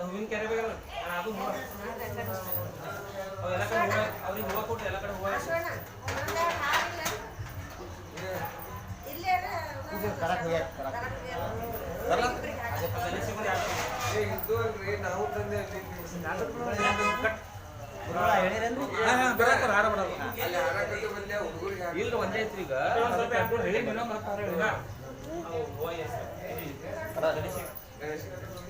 ಹೂವಿನ ಕೆರೆ ಬೇಕಲ್ಲ ಅದು ಹೂವ ಅವೆಲ್ಲ ಕಡೆ ಹೂವ ಅವ್ರಿಗೆ ಹೂವ ಕೊಟ್ಟು ಎಲ್ಲ ಕಡೆ ಹೂವ ನಾವು ತಂದೆ ಇಲ್ಲ ಒಂದೇ ಐತ್ರಿ ಈಗ ಸ್ವಲ್ಪ ಹೇಳಿ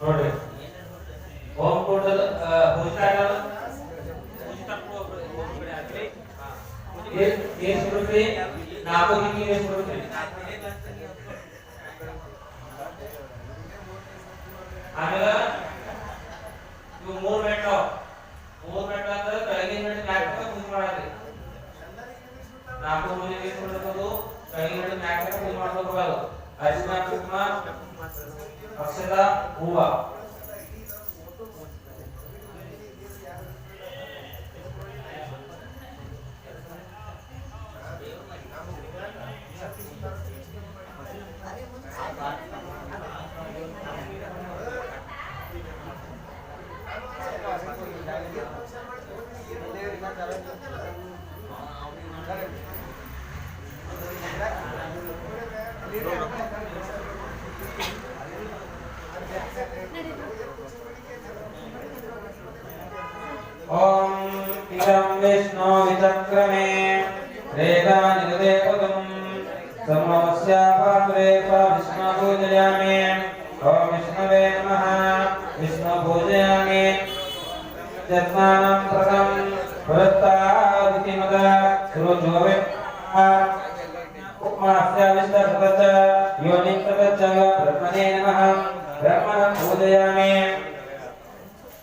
ನೋಡ್ರಿ ಹೋಮ್ ಟೋಟಲ್ ಪೂಜಿತಾಗ ಪೂಜಿತಾಗ ಒಬ್ರು ಒಬ್ರು ಕಡೆ ಆಗ್ಲಿ ಏಸ್ ರೂಪಾಯಿ ನಾಲ್ಕು ದಿನ ಏಸ್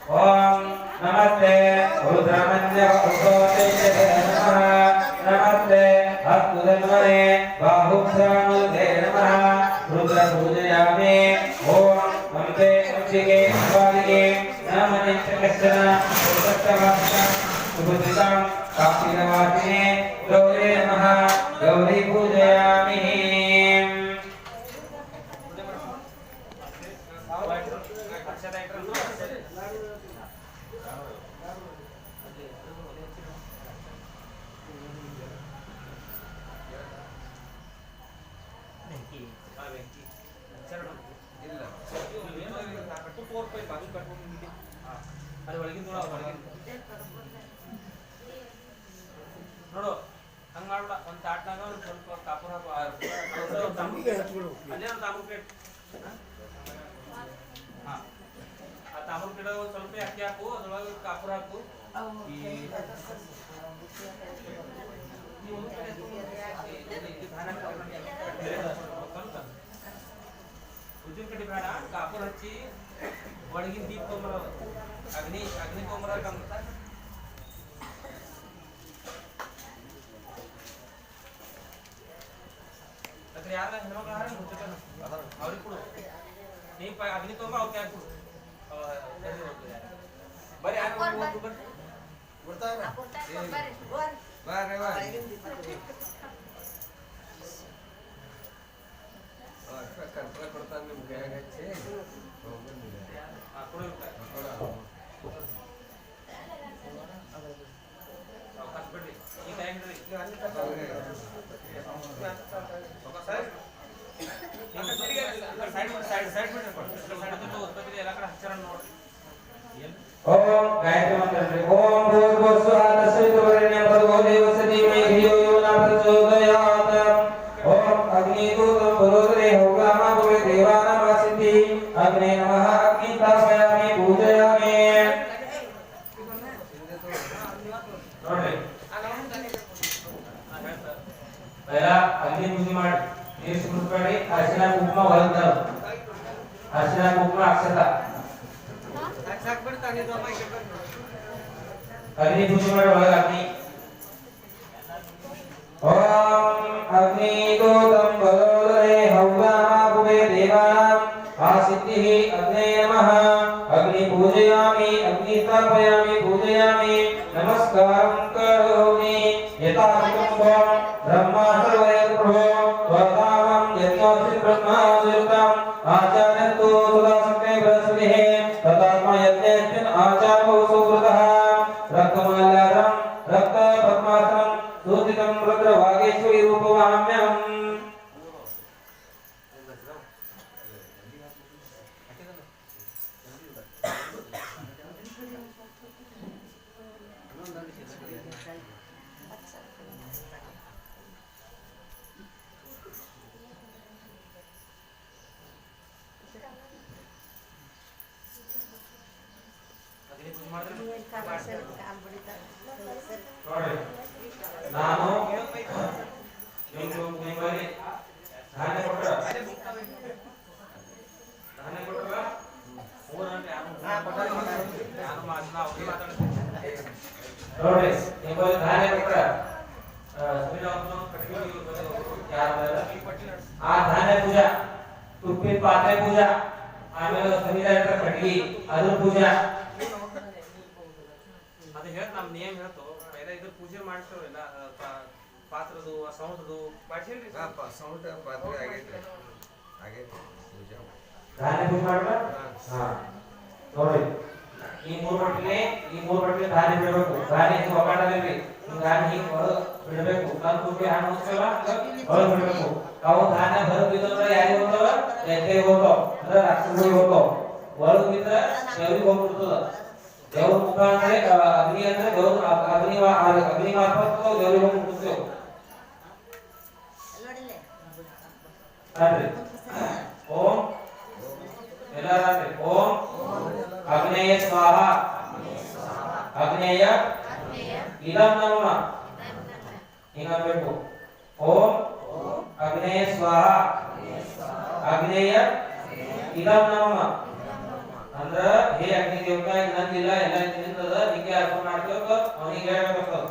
ॐ नमस्ते रुद्रमन्य नमः। नमस्ते हस्तुधन्वने बाहुभ्रामृते नमः। रुद्र पूजयामि ॐ वंदे उच्चिके स्वादिके नमने च कश्चन सुभद्रितां कापिलवासिने ಸೈಡ್ ಸೈಡ್ ಸೈಡ್ ಎಲ್ಲ ಕಡೆ ಹಚ್ಚಾರ ನೋಡ್ರಿ ಓಂ ಗಾಯತ್ರಿ ಮಂತ್ರ ಓಂ ಭೂರ್ಭುವಸ್ಸುಃ ತಸ್ಸವಿತುರ್ವರೆಣ್ಯಂ ಭರ್ಗೋ ದೇವಸ್ಯ ಧೀಮಹಿ ಧಿಯೋ ಯೋ ನ ಪ್ರಚೋದಯಾತ್ ಓಂ ಅಗ್ನಿದೂತಂ ಬರೋದರೆ ಹೋಗಾಮ ಭವೆ ದೇವಾನಾಂ ವಾಸಿತಿ ಅಗ್ನೇ ನಮಃ ಅಗ್ನಿ ಸ್ಥಾಪಯಾಮಿ ಪೂಜಯಾಮಿ ನೋಡ್ರಿ ಪೈಲ ಅಗ್ನಿ ಪೂಜೆ ಮಾಡಿ ನೀರು ಸುರಿಸ್ಬೇಡಿ ಅರಿಶಿನ ಕುಂಕುಮ ಒಳಗ್ತಾರ ಅರಿಶಿನ ಕುಂಕುಮ ಅಕ್ಷತ अग्नि भूषण और अग्नि ओम अग्नि गोतम बलोदरे हव्यामापुवे देवानाम आसिद्धिः अग्ने नमः अग्नि पूजयामि अग्नि स्थापयामि पूजयामि नमस्कारं करोमि यथा ब्रह्मा दूतितं रुद्रभागेश्वरी रूपवाम्यहम् ಆ ಧಾನ್ಯ ಪೂಜಾ ತುಪ್ಪಿ ಪಾತ್ರೆ ಪೂಜಾ ಆಮೇಲೆ ಸಂವಿಧಾನ ಕಟ್ಗಿ ಅದು ಪೂಜಾ. ಅದು ಹೇಳ್ತ ನಮ್ ನಿಯಮ ಹೇಳ್ತು. ಪೈಲ ಇದ್ರ ಪೂಜೆ ಮಾಡ್ತೇವಲ್ಲ ಪಾತ್ರದು ಸೌಂಡ್ದು ಮಾಡ್ಸಿಲ್ರಿ ಸೌಂಡ್ ಪಾತ್ರೆ ಆಗೈತೆ. ಆಗೈತೆ. ಪೂಜೆ ಧಾನ್ಯ ಪೂಜೆ ಮಾಡ್ರ ಹಾ. ನೋಡ್ರಿ ಈ ಮೂರ್ ಈ ಮೂರ್ ಬಟ್ಲೆ ದಾರಿ ಬಿಡಬೇಕು. ದಾರಿ ಹಿಂಗ್ ಹಿಂಗ್ ಧಾನ್ಯ ಹಿಂಗ್ ಬಿಡಬೇಕು. ನಾನು ಕೂಡಿ ಹಣ್ಣು ಮುಚ್ಚಲ್ಲ ಹೊರಗ್ ಬಿಡಬೇಕು. ಅವು ಧಾನ್ಯ ಹೊರಗ್ ಬಿದ್ದವ್ರ ಯಾರಿಗೆ ಹೋಗ್ತಾವ? ಎತ್ತೆಗೆ ಹೋಗ್ತಾವ. ಅಂದ್ರೆ ರಾಕ್ಷಸರಿಗೆ ಹೋಗ್ತಾವ. ಹೊರಗೆ ಬಿದ್ದ ದೇವ್ರಿಗೆ ಹೋಗ್ಬಿಡ್ತದ. ದೇವ್ರ ಮುಖ ಅಂದ್ರೆ ಅಗ್ನಿ ಅಂದ್ರೆ ದೇವ್ರ ಅಗ್ನಿ ಅಗ್ನಿ ಮಾರ್ಫತ್ ದೇವ್ರಿಗೆ ಹೋಗ್ಬಿಡ್ತೇವೆ ಓಂ. ಎಲ್ಲಾರ್ರಿ ಓಂ. अग्नेय स्वाहा अग्नेय इदम नमः इदम बेटो ओम अग्नेय स्वाहा ಅಗ್ನೇಯ ಇದಂ ನಮಃ ಅಂದ್ರ ಹೇ ಅಗ್ನಿ ದೇವತ ನಂದಿಲ್ಲ ಎಲ್ಲ ನಿಂತದ ನಿಂಗೆ ಅರ್ಥ ಮಾಡ್ಬೇಕು ಅವನಿಗೆ ಹೇಳ್ಬೇಕಾಗ್ತದ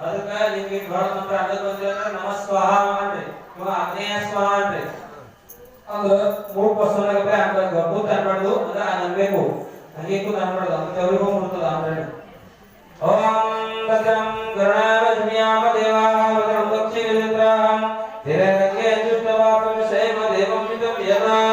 ಅದಕ್ಕ ನಿಮ್ಗೆ ಬಹಳ ಮಂತ್ರ ಅಡ್ಡ ಬಂದ್ರೆ ನಮ ಸ್ವಾಹ ಮಾಡ್ರಿ ಇವ ಅಗ್ನೇಯ ಸ್ವಾಹ ಅನ್ರಿ ಅದು ಮೂರು ಪರ್ಸನ್ ಆಗತ್ತೆ ಅಂತ ಗರ್ಭೂತ ಅನ್ಬಾರ್ದು ಅಂದ್ರೆ ಅನ್ಬೇಕು ಹಂಗೆ ಕೂತ್ ಅನ್ಬಾರ್ದು ಅಂತ ಅವ್ರಿಗೆ ಹೋಗ್ಬಿಡ್ತದ ಅಂದ್ರೆ ಓಂ ಭದ್ರಂ ಗರುಣಾವಜ್ಞಾಮ ದೇವಾಃ ಭದ್ರಂ ದಕ್ಷಿಣೇಂದ್ರಾಂ ಹಿರಣ್ಯಕ್ಕೆ ದುಷ್ಟವಾಕಂ ಶೈವ ದೇವಂ ಮಿತಂ ಯದಾಯು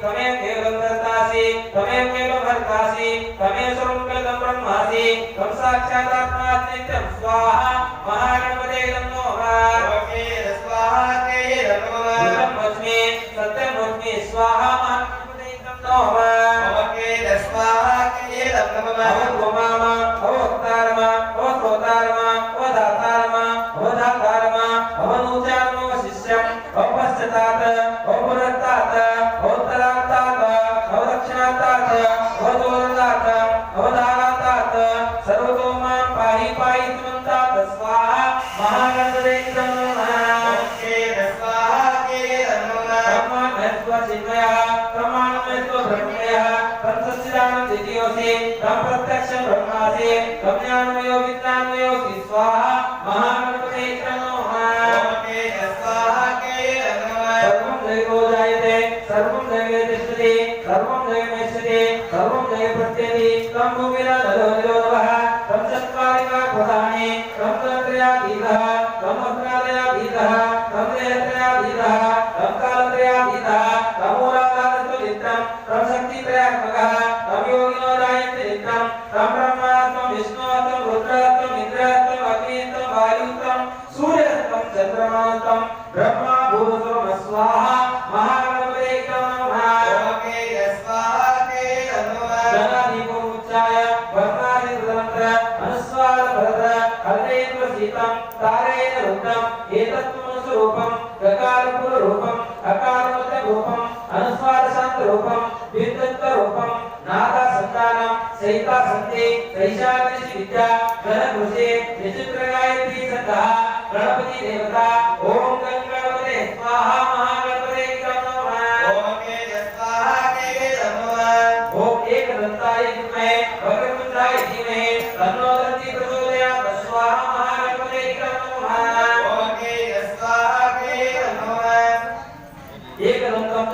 त्वमेव देवन्दर्तासि त्वमेव भर्तासि त्वमेव स्वरूपगं ब्रह्मासि त्वं साक्षादात्मा नित्यं स्वाहा महागणपते नमो स्वाहा महागणपते tâm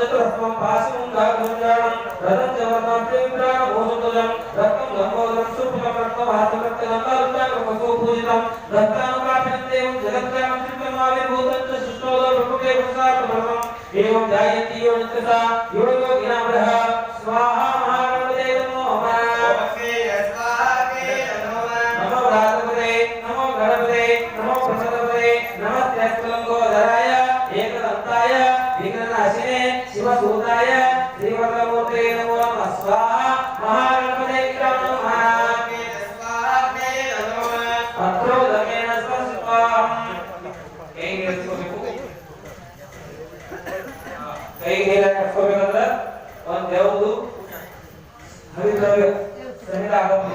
చతురస్వం భాసిమం గాగుంజానం రథం చవర్ణాభ్యంత్రాన భోజుతుజం రత్నం గంగోదరం సూపమం రత్నం హాస్యప్రత్యగం రుద్రాక వసో పూజితం ಕೈಗೆ ನೀರ ಹಾಕೋಬೇಕಂದ್ರ ಒಂದ್ ಯಾವುದು? ಹರಿದ್ರವ್ಯ. ಸಹಿತ ಆಗುತ್ತೆ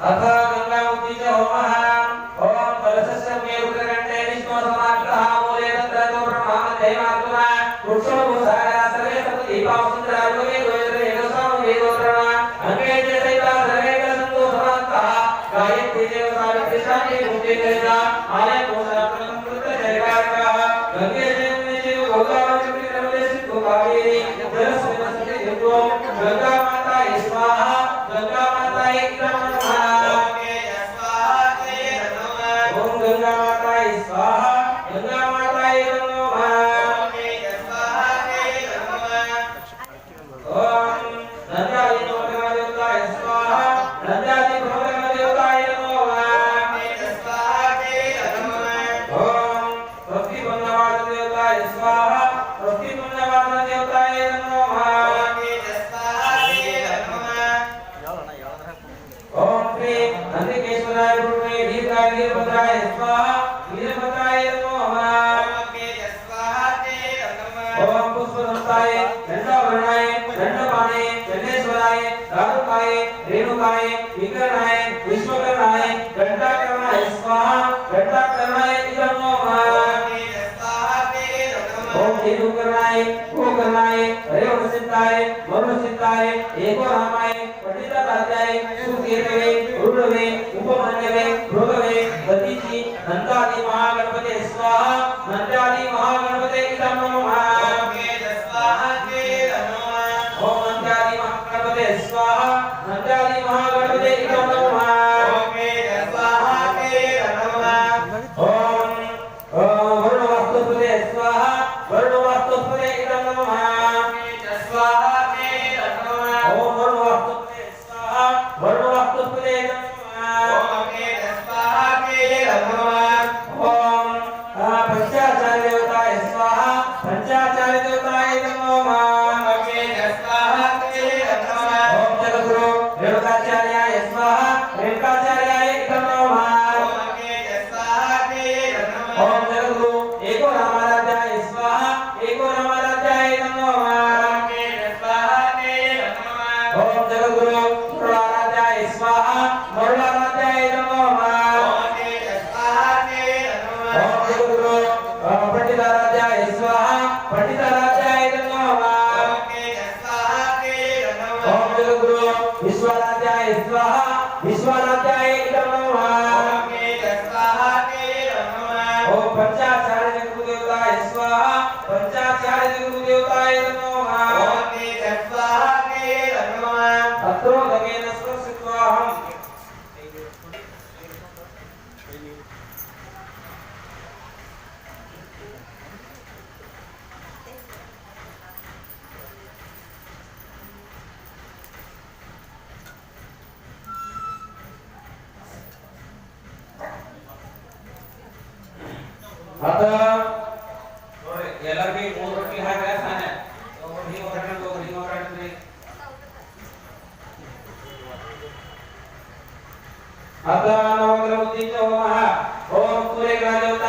ಅಥ ಗಂಗಾವತಿ ಹೋಮ. ಓಂ ಕಲಶಸ್ಯ ಮೇರು ये करेगा हमारे बहुत decorar అర్ధ నవగ్రహ ఉద్దించ ఓం సూర్యగ్రహ దేవత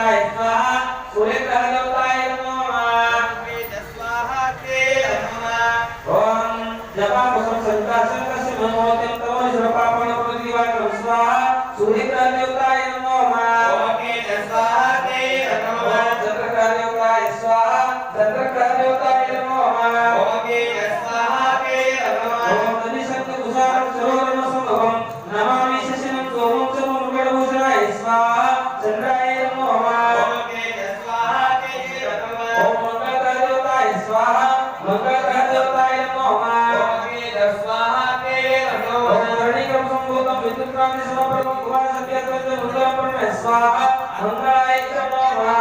भूतम विद्युत्राणि समप्रभं भुवन सत्यत्वं रुद्रापर्ण स्वाहा रुद्राय स्वाहा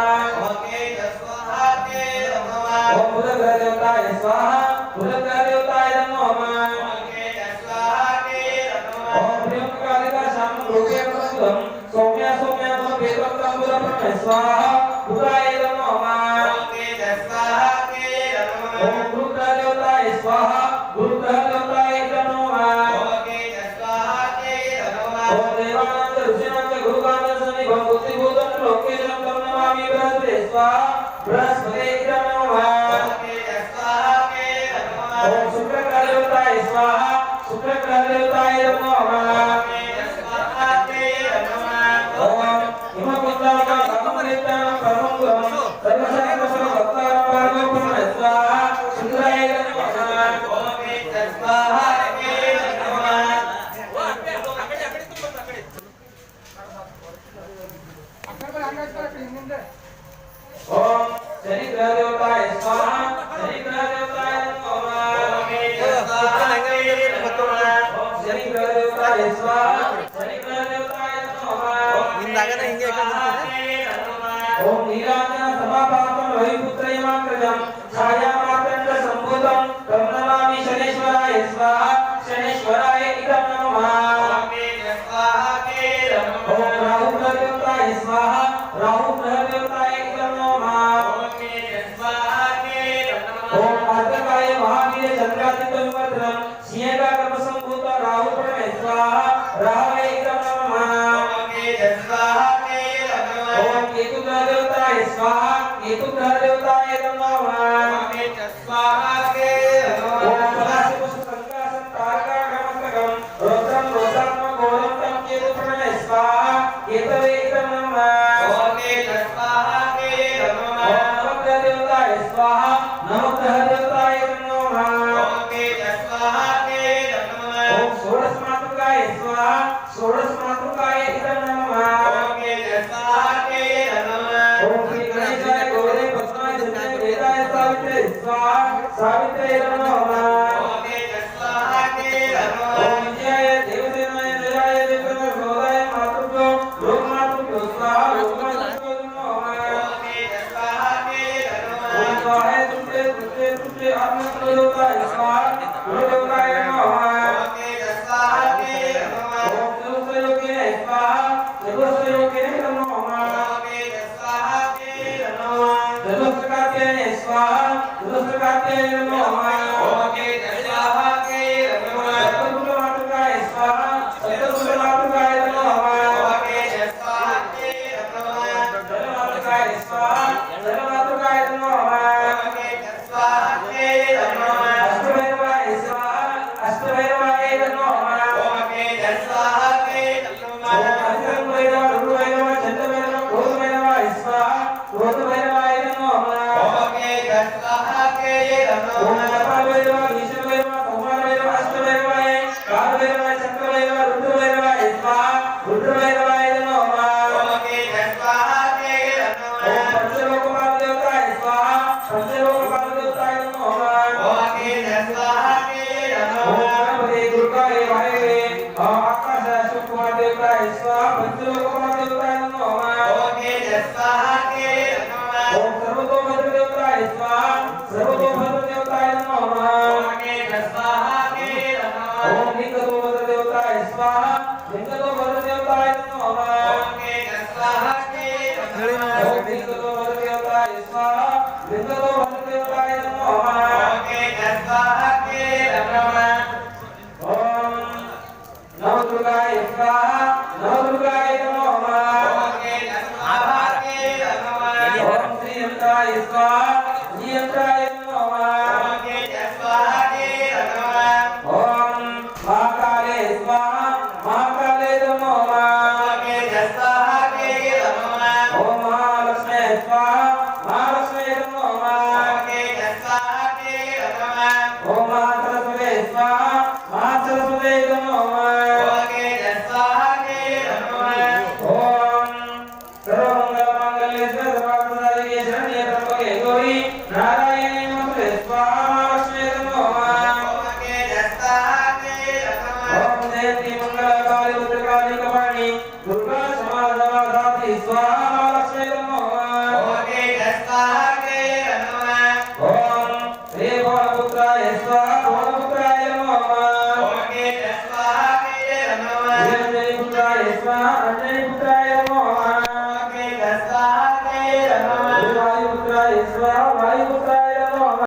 ओके स्वाहा ते नमः ओम भूतग्रदेवताय स्वाहा भूतग्रदेवताय नमः ओके स्वाहा ते नमः ओम प्रियंकालिका शाम रूपे प्रसुतम सौम्य सौम्य भूतप्रेतम रुद्रापर्ण स्वाहा रुद्राय स्वाहा satisfied.